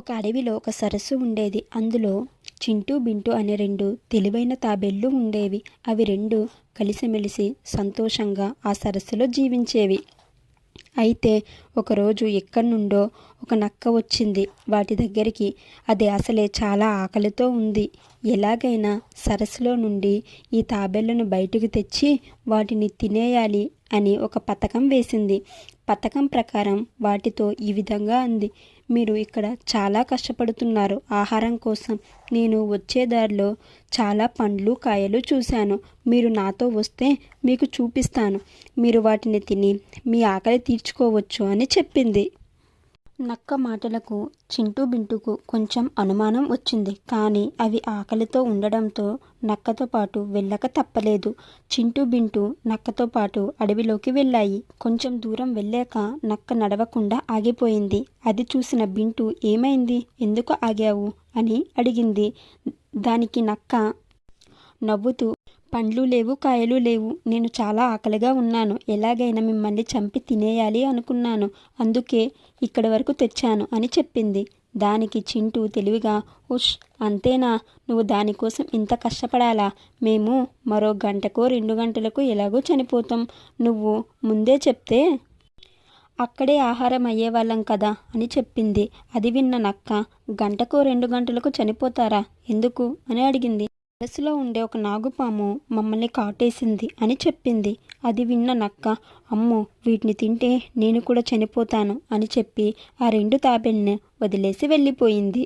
ఒక అడవిలో ఒక సరస్సు ఉండేది. అందులో చింటూ బింటూ అనే రెండు తెలివైన తాబేళ్ళు ఉండేవి. అవి రెండు కలిసిమెలిసి సంతోషంగా ఆ సరస్సులో జీవించేవి. అయితే ఒకరోజు ఎక్కడి నుండో ఒక నక్క వచ్చింది. వాటి దగ్గరికి అది అసలే చాలా ఆకలితో ఉంది. ఎలాగైనా సరస్సులో నుండి ఈ తాబేళ్ళను బయటకు తెచ్చి వాటిని తినేయాలి. అని ఒక పథకం వేసింది. పథకం ప్రకారం వాటితో ఈ విధంగా అంది. మీరు ఇక్కడ చాలా కష్టపడుతున్నారు. ఆహారం కోసం నేను వచ్చే దారిలో చాలా పండ్లు కాయలు చూశాను. మీరు నాతో వస్తే మీకు చూపిస్తాను. మీరు వాటిని తిని మీ ఆకలి తీర్చుకోవచ్చు అని చెప్పింది. నక్క మాటలకు చింటూ బింటుకు కొంచెం అనుమానం వచ్చింది. కానీ అవి ఆకలితో ఉండడంతో నక్కతో పాటు వెళ్ళక తప్పలేదు. చింటూ బింటు నక్కతో పాటు అడవిలోకి వెళ్ళాయి. కొంచెం దూరం వెళ్ళాక నక్క నడవకుండా ఆగిపోయింది. అది చూసిన బింటు ఏమైంది? ఎందుకు ఆగావు? అని అడిగింది. దానికి నక్క నవ్వుతూ పండ్లు లేవు కాయలు లేవు. నేను చాలా ఆకలిగా ఉన్నాను. ఎలాగైనా మిమ్మల్ని చంపి తినేయాలి అనుకున్నాను. అందుకే ఇక్కడి వరకు తెచ్చాను అని చెప్పింది. దానికి చింటూ తెలివిగా ఉష్ అంతేనా? నువ్వు దానికోసం ఇంత కష్టపడాలా? మేము మరో గంటకో రెండు గంటలకు ఎలాగో చనిపోతాం. నువ్వు ముందే చెప్తే అక్కడే ఆహారం అయ్యేవాళ్ళం కదా అని చెప్పింది. అది విన్న నక్క గంటకో రెండు గంటలకు చనిపోతారా? ఎందుకు? అని అడిగింది. మనసులో ఉండే ఒక నాగుపాము మమ్మల్ని కాటేసింది అని చెప్పింది. అది విన్న నక్క అమ్మో వీటిని తింటే నేను కూడా చనిపోతాను అని చెప్పి ఆ రెండు తాబేళ్ళని వదిలేసి వెళ్ళిపోయింది.